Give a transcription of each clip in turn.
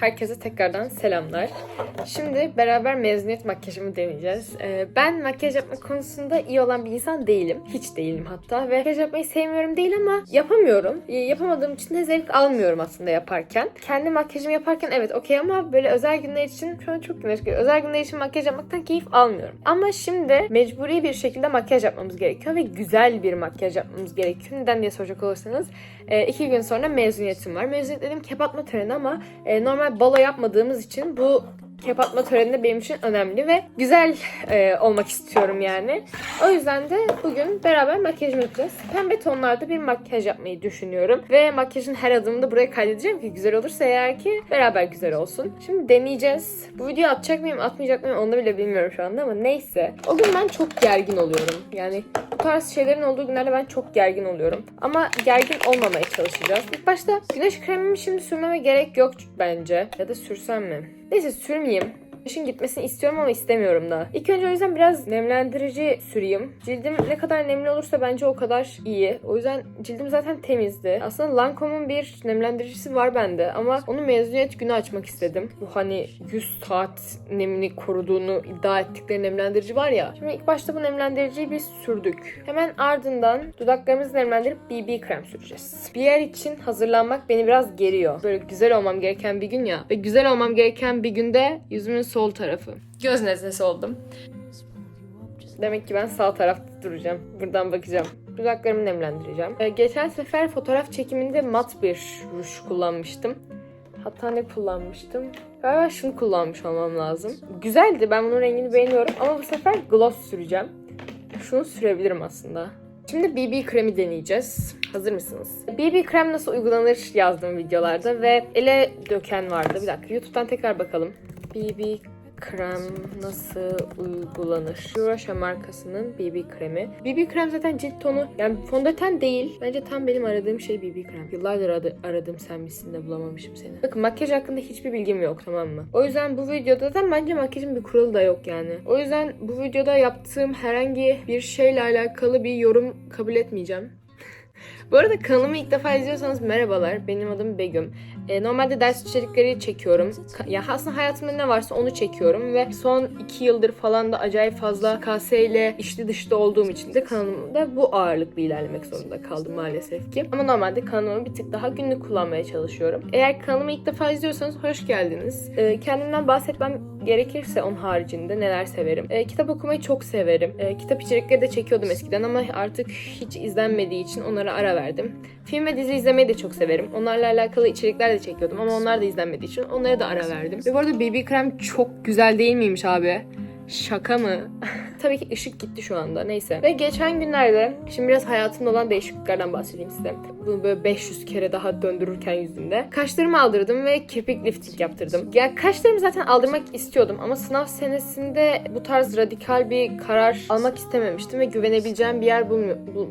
Herkese tekrardan selamlar. Şimdi beraber mezuniyet makyajımı deneyeceğiz. Ee, ben makyaj yapma konusunda iyi olan bir insan değilim. Hiç değilim hatta. Ve makyaj yapmayı sevmiyorum değil ama yapamıyorum. Ee, yapamadığım için de zevk almıyorum aslında yaparken. Kendi makyajımı yaparken evet okey ama böyle özel günler için şu an çok güneş geliyor. Özel günler için makyaj yapmaktan keyif almıyorum. Ama şimdi mecburi bir şekilde makyaj yapmamız gerekiyor ve güzel bir makyaj yapmamız gerekiyor. Neden diye soracak olursanız e, iki gün sonra mezuniyetim var. Mezuniyet dediğim kep atma töreni ama e, normal balo yapmadığımız için bu kep atma töreni de benim için önemli ve güzel e, olmak istiyorum yani. O yüzden de bugün beraber makyajımı yapacağız. Pembe tonlarda bir makyaj yapmayı düşünüyorum. Ve makyajın her adımını buraya kaydedeceğim ki güzel olursa eğer ki beraber güzel olsun. Şimdi deneyeceğiz. Bu videoyu atacak mıyım atmayacak mıyım onu da bile bilmiyorum şu anda ama neyse. O gün ben çok gergin oluyorum. Yani bu tarz şeylerin olduğu günlerde ben çok gergin oluyorum. Ama gergin olmamaya çalışacağız. İlk başta güneş kremimi şimdi sürmeme gerek yok bence. Ya da sürsem mi? Neyse sürmeyeyim. Güneşin gitmesini istiyorum ama istemiyorum da. İlk önce o yüzden biraz nemlendirici süreyim. Cildim ne kadar nemli olursa bence o kadar iyi. O yüzden cildim zaten temizdi. Aslında Lancome'un bir nemlendiricisi var bende ama onu mezuniyet günü açmak istedim. Bu hani 100 saat nemini koruduğunu iddia ettikleri nemlendirici var ya. Şimdi ilk başta bu nemlendiriciyi biz sürdük. Hemen ardından dudaklarımızı nemlendirip BB krem süreceğiz. Bir yer için hazırlanmak beni biraz geriyor. Böyle güzel olmam gereken bir gün ya. Ve güzel olmam gereken bir günde yüzümün sol tarafı. Göz nezlesi oldum. Demek ki ben sağ tarafta duracağım. Buradan bakacağım. Dudaklarımı nemlendireceğim. Ee, geçen sefer fotoğraf çekiminde mat bir ruj kullanmıştım. Hatta ne kullanmıştım? Galiba şunu kullanmış olmam lazım. Güzeldi. Ben bunun rengini beğeniyorum. Ama bu sefer gloss süreceğim. Şunu sürebilirim aslında. Şimdi BB kremi deneyeceğiz. Hazır mısınız? BB krem nasıl uygulanır yazdım videolarda ve ele döken vardı. Bir dakika YouTube'dan tekrar bakalım. BB krem nasıl uygulanır? Eurosha markasının BB kremi. BB krem zaten cilt tonu yani fondöten değil. Bence tam benim aradığım şey BB krem. Yıllardır aradı, aradım sen misin de bulamamışım seni. Bakın makyaj hakkında hiçbir bilgim yok tamam mı? O yüzden bu videoda da bence makyajın bir kuralı da yok yani. O yüzden bu videoda yaptığım herhangi bir şeyle alakalı bir yorum kabul etmeyeceğim. Bu arada kanalımı ilk defa izliyorsanız merhabalar. Benim adım Begüm. Ee, normalde ders içerikleri çekiyorum. Ka- ya aslında hayatımda ne varsa onu çekiyorum ve son iki yıldır falan da acayip fazla KS ile içli dışlı olduğum için de kanalımda bu ağırlıkla ilerlemek zorunda kaldım maalesef ki. Ama normalde kanalımı bir tık daha günlük kullanmaya çalışıyorum. Eğer kanalımı ilk defa izliyorsanız hoş geldiniz. Ee, kendimden bahsetmem gerekirse onun haricinde neler severim. Ee, kitap okumayı çok severim. Ee, kitap içerikleri de çekiyordum eskiden ama artık hiç izlenmediği için onlara ara verdim. Film ve dizi izlemeyi de çok severim. Onlarla alakalı içerikler de çekiyordum ama onlar da izlenmediği için onlara da ara verdim. Ve bu arada BB krem çok güzel değil miymiş abi? Şaka mı? Tabii ki ışık gitti şu anda. Neyse. Ve geçen günlerde şimdi biraz hayatımda olan değişikliklerden bahsedeyim size. Bunu böyle 500 kere daha döndürürken yüzümde. Kaşlarımı aldırdım ve kirpik lifting yaptırdım. Ya kaşlarımı zaten aldırmak istiyordum ama sınav senesinde bu tarz radikal bir karar almak istememiştim ve güvenebileceğim bir yer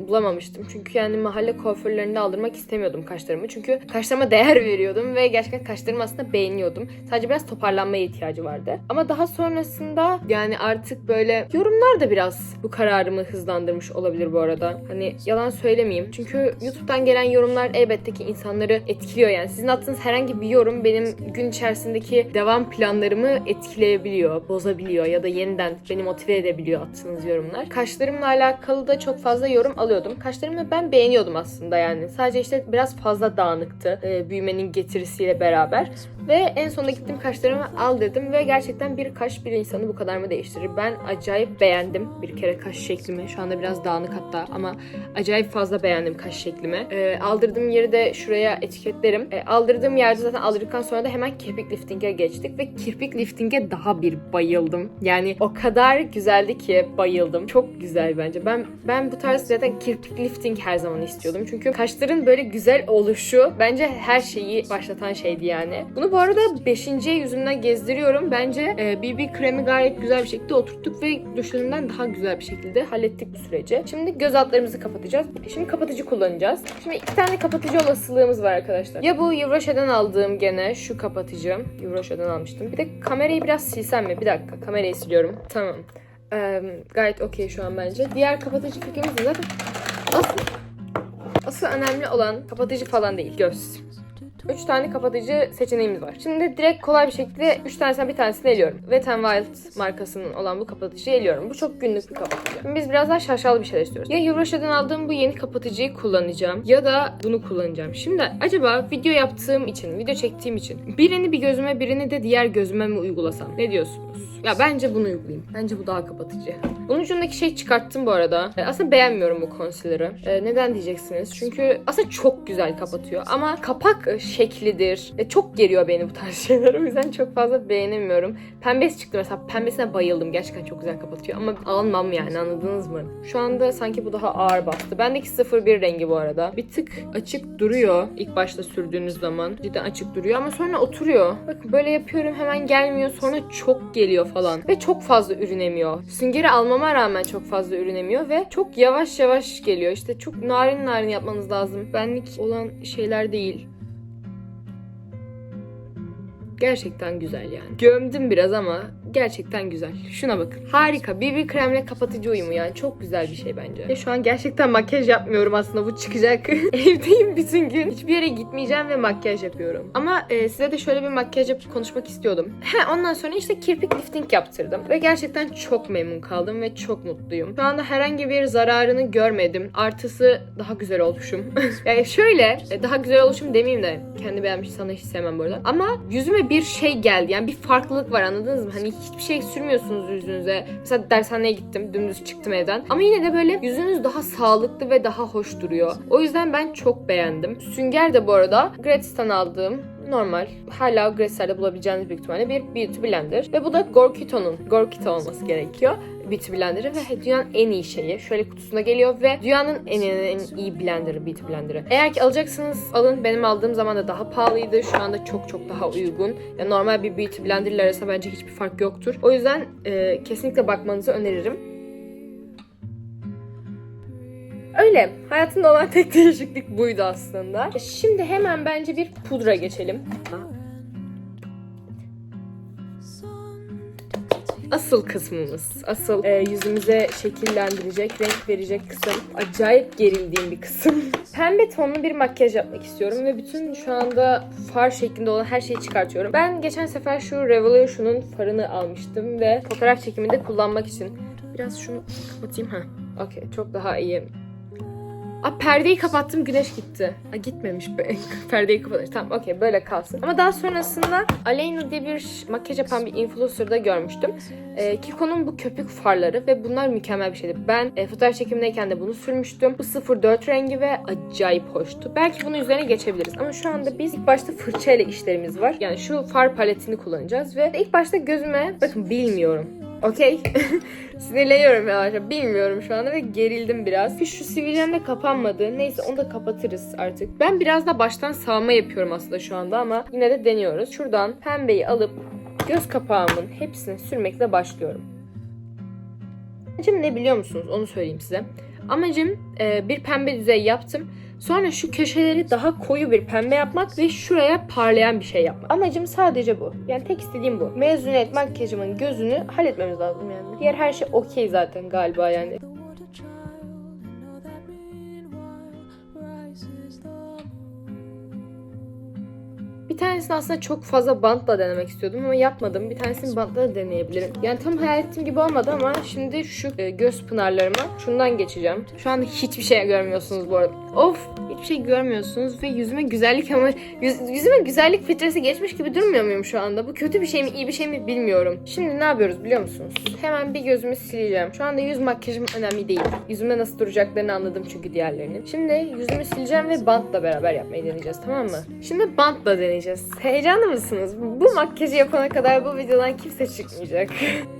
bulamamıştım. Çünkü yani mahalle kuaförlerinde aldırmak istemiyordum kaşlarımı. Çünkü kaşlarıma değer veriyordum ve gerçekten kaşlarımı aslında beğeniyordum. Sadece biraz toparlanmaya ihtiyacı vardı. Ama daha sonrasında yani artık böyle yorumlar da biraz bu kararımı hızlandırmış olabilir bu arada. Hani yalan söylemeyeyim. Çünkü YouTube'dan gelen yorumlar elbette ki insanları etkiliyor. Yani sizin attığınız herhangi bir yorum benim gün içerisindeki devam planlarımı etkileyebiliyor, bozabiliyor ya da yeniden beni motive edebiliyor attığınız yorumlar. Kaşlarımla alakalı da çok fazla yorum alıyordum. Kaşlarımı ben beğeniyordum aslında yani. Sadece işte biraz fazla dağınıktı e, büyümenin getirisiyle beraber. Ve en sonunda gittim kaşlarımı aldırdım ve gerçekten bir kaş bir insanı bu kadar mı değiştirir? Ben acayip beğendim bir kere kaş şeklimi. Şu anda biraz dağınık hatta ama acayip fazla beğendim kaş şeklimi. E, aldırdığım yeri de şuraya etiketlerim. E, aldırdığım yerde zaten aldırdıktan sonra da hemen kirpik lifting'e geçtik ve kirpik lifting'e daha bir bayıldım. Yani o kadar güzeldi ki bayıldım. Çok güzel bence. Ben ben bu tarz zaten kirpik lifting her zaman istiyordum. Çünkü kaşların böyle güzel oluşu bence her şeyi başlatan şeydi yani. Bunu bu arada 5. yüzümden gezdiriyorum. Bence e, BB kremi gayet güzel bir şekilde oturttuk ve düşündüğümden daha güzel bir şekilde hallettik bu süreci. Şimdi göz altlarımızı kapatacağız. Şimdi kapatıcı kullanacağız. Şimdi iki tane kapatıcı olasılığımız var arkadaşlar. Ya bu Yuvroşa'dan aldığım gene şu kapatıcı. Yuvroşa'dan almıştım. Bir de kamerayı biraz silsem mi? Bir dakika kamerayı siliyorum. Tamam. Ee, gayet okey şu an bence. Diğer kapatıcı fikrimiz de zaten asıl, asıl önemli olan kapatıcı falan değil. Göz. 3 tane kapatıcı seçeneğimiz var. Şimdi direkt kolay bir şekilde 3 tanesinden bir tanesini eliyorum. Wet n Wild markasının olan bu kapatıcıyı eliyorum. Bu çok günlük bir kapatıcı. Şimdi biz biraz daha şaşalı bir şeyler istiyoruz. Ya Eurosha'dan aldığım bu yeni kapatıcıyı kullanacağım ya da bunu kullanacağım. Şimdi acaba video yaptığım için, video çektiğim için birini bir gözüme birini de diğer gözüme mi uygulasam? Ne diyorsunuz? Ya bence bunu uygulayayım. Bence bu daha kapatıcı. Bunun ucundaki şey çıkarttım bu arada. E, Aslında beğenmiyorum bu concealer'ı. E, neden diyeceksiniz? Çünkü aslında çok güzel kapatıyor. Ama kapak şeklidir. E, çok geriyor beni bu tarz şeyler. O yüzden çok fazla beğenemiyorum. Pembesi çıktı mesela. Pembesine bayıldım. Gerçekten çok güzel kapatıyor. Ama almam yani anladınız mı? Şu anda sanki bu daha ağır bastı. Bendeki 01 rengi bu arada. Bir tık açık duruyor. ilk başta sürdüğünüz zaman. Cidden açık duruyor ama sonra oturuyor. Bakın böyle yapıyorum hemen gelmiyor. Sonra çok geliyor falan. Ve çok fazla ürünemiyor. Süngeri almama rağmen çok fazla ürünemiyor ve çok yavaş yavaş geliyor. İşte çok narin narin yapmanız lazım. Benlik olan şeyler değil. Gerçekten güzel yani. Gömdüm biraz ama gerçekten güzel. Şuna bakın. Harika. BB kremle kapatıcı uyumu yani. Çok güzel bir şey bence. Ve şu an gerçekten makyaj yapmıyorum aslında. Bu çıkacak. Evdeyim bütün gün. Hiçbir yere gitmeyeceğim ve makyaj yapıyorum. Ama e, size de şöyle bir makyaj yapıp konuşmak istiyordum. He, ondan sonra işte kirpik lifting yaptırdım. Ve gerçekten çok memnun kaldım ve çok mutluyum. Şu anda herhangi bir zararını görmedim. Artısı daha güzel olmuşum. yani şöyle e, daha güzel oluşum demeyeyim de kendi beğenmiş sana hiç sevmem bu arada. Ama yüzüme bir şey geldi. Yani bir farklılık var anladınız mı? Hani hiçbir şey sürmüyorsunuz yüzünüze. Mesela dershaneye gittim. Dümdüz çıktım evden. Ama yine de böyle yüzünüz daha sağlıklı ve daha hoş duruyor. O yüzden ben çok beğendim. Sünger de bu arada Gratis'ten aldığım normal hala Gratis'lerde bulabileceğiniz büyük ihtimalle bir beauty blender. Ve bu da Gorkito'nun, Gorkito olması gerekiyor. Beauty blenderı ve dünyanın en iyi şeyi. Şöyle kutusuna geliyor ve dünyanın en, en, en iyi blenderı, beauty blenderı. Eğer ki alacaksınız alın. Benim aldığım zaman da daha pahalıydı. Şu anda çok çok daha uygun. Yani normal bir beauty blender ile arasında bence hiçbir fark yoktur. O yüzden e, kesinlikle bakmanızı öneririm. Öyle. Hayatımda olan tek değişiklik buydu aslında. Şimdi hemen bence bir pudra geçelim. Asıl kısmımız, asıl e, yüzümüze şekillendirecek, renk verecek kısım. Acayip gerildiğim bir kısım. Pembe tonlu bir makyaj yapmak istiyorum ve bütün şu anda far şeklinde olan her şeyi çıkartıyorum. Ben geçen sefer şu Revolution'un farını almıştım ve fotoğraf çekiminde kullanmak için. Biraz şunu kapatayım ha. Okey, çok daha iyi. Aa, perdeyi kapattım güneş gitti. Aa, gitmemiş be. perdeyi kapatmış. Tamam okey böyle kalsın. Ama daha sonrasında Aleyna diye bir makyaj yapan bir influencer'da görmüştüm. Ee, Kiko'nun bu köpük farları ve bunlar mükemmel bir şeydi. Ben e, fotoğraf çekimindeyken de bunu sürmüştüm. Bu 04 rengi ve acayip hoştu. Belki bunun üzerine geçebiliriz. Ama şu anda biz ilk başta fırçayla işlerimiz var. Yani şu far paletini kullanacağız ve ilk başta gözüme bakın bilmiyorum. Okey. Sinirleniyorum yavaş yavaş. Bilmiyorum şu anda ve gerildim biraz. Şu sivilcem de kapanmadı. Neyse onu da kapatırız artık. Ben biraz da baştan sağma yapıyorum aslında şu anda ama yine de deniyoruz. Şuradan pembeyi alıp göz kapağımın hepsini sürmekle başlıyorum. Amacım ne biliyor musunuz? Onu söyleyeyim size. Amacım e, bir pembe düzey yaptım. Sonra şu köşeleri daha koyu bir pembe yapmak ve şuraya parlayan bir şey yapmak. Amacım sadece bu. Yani tek istediğim bu. Mezuniyet makyajımın gözünü halletmemiz lazım yani. Diğer her şey okey zaten galiba yani. Bir tanesini aslında çok fazla bantla denemek istiyordum ama yapmadım. Bir tanesini bantla da deneyebilirim. Yani tam hayal ettiğim gibi olmadı ama şimdi şu e, göz pınarlarıma şundan geçeceğim. Şu anda hiçbir şey görmüyorsunuz bu arada. Of! Hiçbir şey görmüyorsunuz ve yüzüme güzellik ama yüz- yüzüme güzellik filtresi geçmiş gibi durmuyor muyum şu anda? Bu kötü bir şey mi iyi bir şey mi bilmiyorum. Şimdi ne yapıyoruz biliyor musunuz? Hemen bir gözümü sileceğim. Şu anda yüz makyajım önemli değil. Yüzümde nasıl duracaklarını anladım çünkü diğerlerinin. Şimdi yüzümü sileceğim ve bantla beraber yapmayı deneyeceğiz tamam mı? Şimdi bantla deneyeceğiz. Heyecanlı mısınız? Bu makyajı yapana kadar bu videodan kimse çıkmayacak.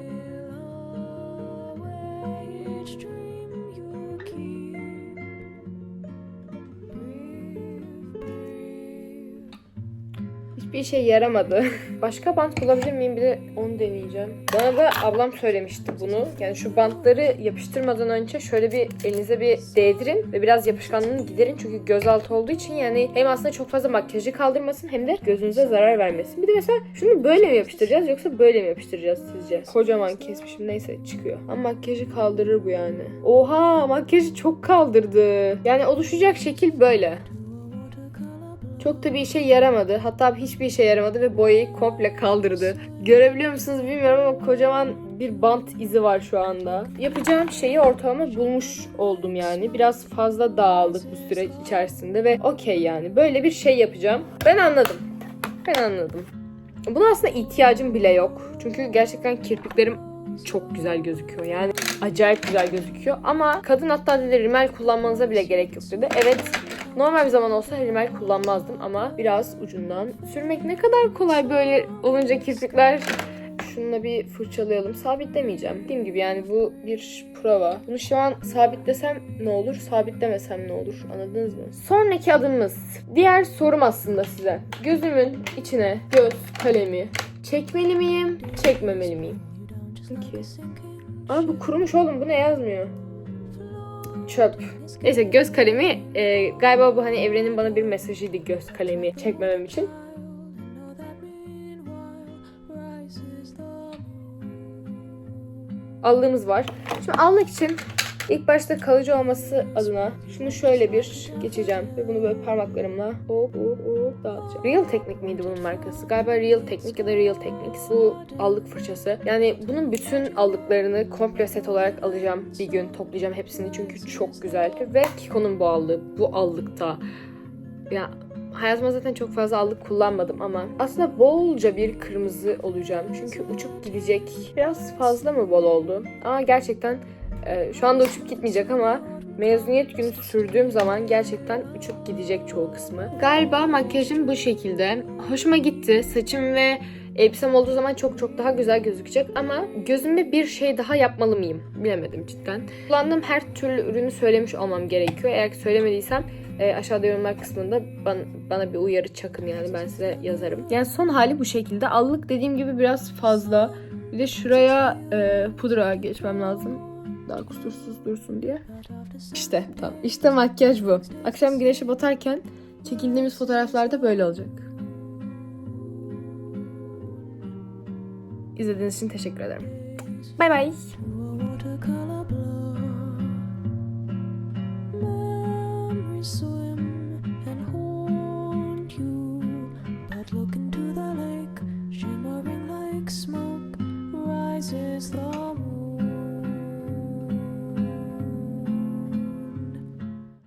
Hiçbir işe yaramadı. Başka bant bulabilir miyim? Bir de onu deneyeceğim. Bana da ablam söylemişti bunu. Yani şu bantları yapıştırmadan önce şöyle bir elinize bir değdirin ve biraz yapışkanlığını giderin. Çünkü gözaltı olduğu için yani hem aslında çok fazla makyajı kaldırmasın hem de gözünüze zarar vermesin. Bir de mesela şunu böyle mi yapıştıracağız yoksa böyle mi yapıştıracağız sizce? Kocaman kesmişim neyse çıkıyor. Ama makyajı kaldırır bu yani. Oha makyajı çok kaldırdı. Yani oluşacak şekil böyle. Çok da bir işe yaramadı. Hatta hiçbir işe yaramadı ve boyayı komple kaldırdı. Görebiliyor musunuz bilmiyorum ama kocaman bir bant izi var şu anda. Yapacağım şeyi ortalama bulmuş oldum yani. Biraz fazla dağıldık bu süre içerisinde ve okey yani. Böyle bir şey yapacağım. Ben anladım. Ben anladım. Buna aslında ihtiyacım bile yok. Çünkü gerçekten kirpiklerim çok güzel gözüküyor. Yani acayip güzel gözüküyor. Ama kadın hatta dedi rimel kullanmanıza bile gerek yok dedi. Evet normal bir zaman olsa rimel kullanmazdım ama biraz ucundan sürmek ne kadar kolay böyle olunca kirpikler. Şununla bir fırçalayalım. Sabitlemeyeceğim. Dediğim gibi yani bu bir prova. Bunu şu an sabitlesem ne olur, sabitlemesem ne olur? Anladınız mı? Sonraki adımımız. Diğer sorum aslında size. Gözümün içine göz kalemi çekmeli miyim, çekmemeli miyim? Peki. Aa bu kurumuş oğlum. Bu ne yazmıyor? Çöp. Neyse göz kalemi e, galiba bu hani evrenin bana bir mesajıydı göz kalemi çekmemem için. Allığımız var. Şimdi allık için ilk başta kalıcı olması adına şunu şöyle bir geçeceğim ve bunu böyle parmaklarımla hop hop hop dağıtacağım. Real Technique miydi bunun markası? Galiba Real Technique ya da Real Techniques. Bu allık fırçası. Yani bunun bütün allıklarını komple set olarak alacağım. Bir gün toplayacağım hepsini çünkü çok güzel. Ve Kiko'nun bu allığı bu allıkta. Ya Hayatımda zaten çok fazla allık kullanmadım ama aslında bolca bir kırmızı olacağım. Çünkü uçup gidecek. Biraz fazla mı bol oldu? Ama gerçekten e, şu anda uçup gitmeyecek ama mezuniyet günü sürdüğüm zaman gerçekten uçup gidecek çoğu kısmı. Galiba makyajım bu şekilde. Hoşuma gitti. Saçım ve elbisem olduğu zaman çok çok daha güzel gözükecek ama gözüme bir şey daha yapmalı mıyım? Bilemedim cidden. Kullandığım her türlü ürünü söylemiş olmam gerekiyor. Eğer ki söylemediysem e, aşağıda yorumlar kısmında bana, bana bir uyarı çakın yani ben size yazarım. Yani son hali bu şekilde. Allık dediğim gibi biraz fazla. Bir de şuraya e, pudra geçmem lazım. Daha kusursuz dursun diye. İşte tamam. İşte makyaj bu. Akşam güneşe batarken çekildiğimiz fotoğraflarda böyle olacak. İzlediğiniz için teşekkür ederim. Bay bay.